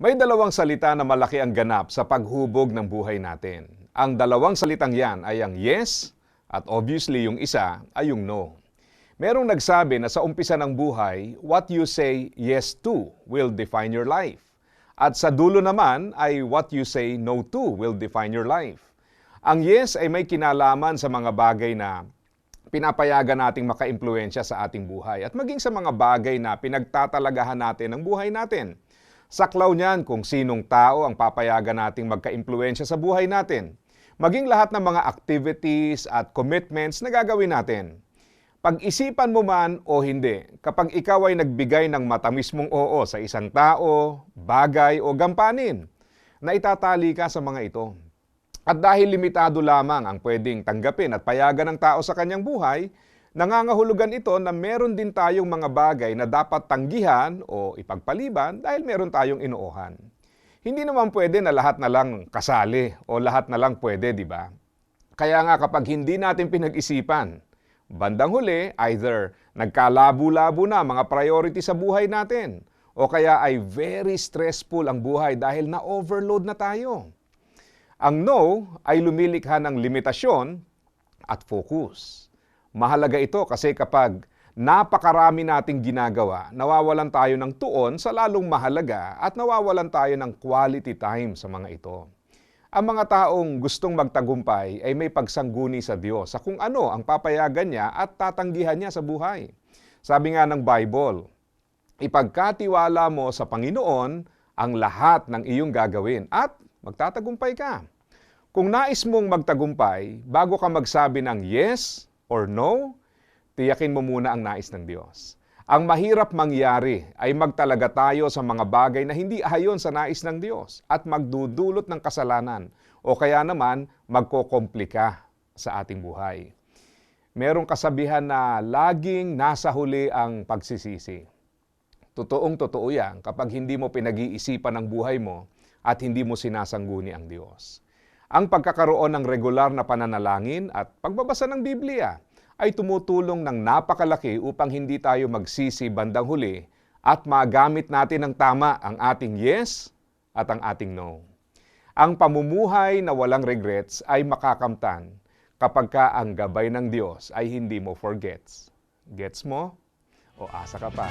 May dalawang salita na malaki ang ganap sa paghubog ng buhay natin. Ang dalawang salitang yan ay ang yes at obviously yung isa ay yung no. Merong nagsabi na sa umpisa ng buhay, what you say yes to will define your life. At sa dulo naman ay what you say no to will define your life. Ang yes ay may kinalaman sa mga bagay na pinapayagan nating makaimpluensya sa ating buhay at maging sa mga bagay na pinagtatalagahan natin ng buhay natin. Saklaw niyan kung sinong tao ang papayagan nating magka-impluensya sa buhay natin. Maging lahat ng mga activities at commitments na gagawin natin. Pag-isipan mo man o hindi, kapag ikaw ay nagbigay ng matamis mong oo sa isang tao, bagay o gampanin, na itatali ka sa mga ito. At dahil limitado lamang ang pwedeng tanggapin at payagan ng tao sa kanyang buhay, nangangahulugan ito na meron din tayong mga bagay na dapat tanggihan o ipagpaliban dahil meron tayong inuohan. Hindi naman pwede na lahat na lang kasali o lahat na lang pwede, di ba? Kaya nga kapag hindi natin pinag-isipan, bandang huli, either nagkalabo-labo na mga priority sa buhay natin o kaya ay very stressful ang buhay dahil na-overload na tayo. Ang no ay lumilikha ng limitasyon at focus. Mahalaga ito kasi kapag napakarami nating ginagawa, nawawalan tayo ng tuon sa lalong mahalaga at nawawalan tayo ng quality time sa mga ito. Ang mga taong gustong magtagumpay ay may pagsangguni sa Diyos sa kung ano ang papayagan niya at tatanggihan niya sa buhay. Sabi nga ng Bible, ipagkatiwala mo sa Panginoon ang lahat ng iyong gagawin at magtatagumpay ka. Kung nais mong magtagumpay, bago ka magsabi ng yes or no, tiyakin mo muna ang nais ng Diyos. Ang mahirap mangyari ay magtalaga tayo sa mga bagay na hindi ayon sa nais ng Diyos at magdudulot ng kasalanan o kaya naman magkokomplika sa ating buhay. Merong kasabihan na laging nasa huli ang pagsisisi. Totoong totoo yan kapag hindi mo pinag-iisipan ang buhay mo at hindi mo sinasangguni ang Diyos. Ang pagkakaroon ng regular na pananalangin at pagbabasa ng Biblia ay tumutulong ng napakalaki upang hindi tayo magsisi bandang huli at magamit natin ng tama ang ating yes at ang ating no. Ang pamumuhay na walang regrets ay makakamtan kapag ka ang gabay ng Diyos ay hindi mo forgets. Gets mo? O asa ka pa?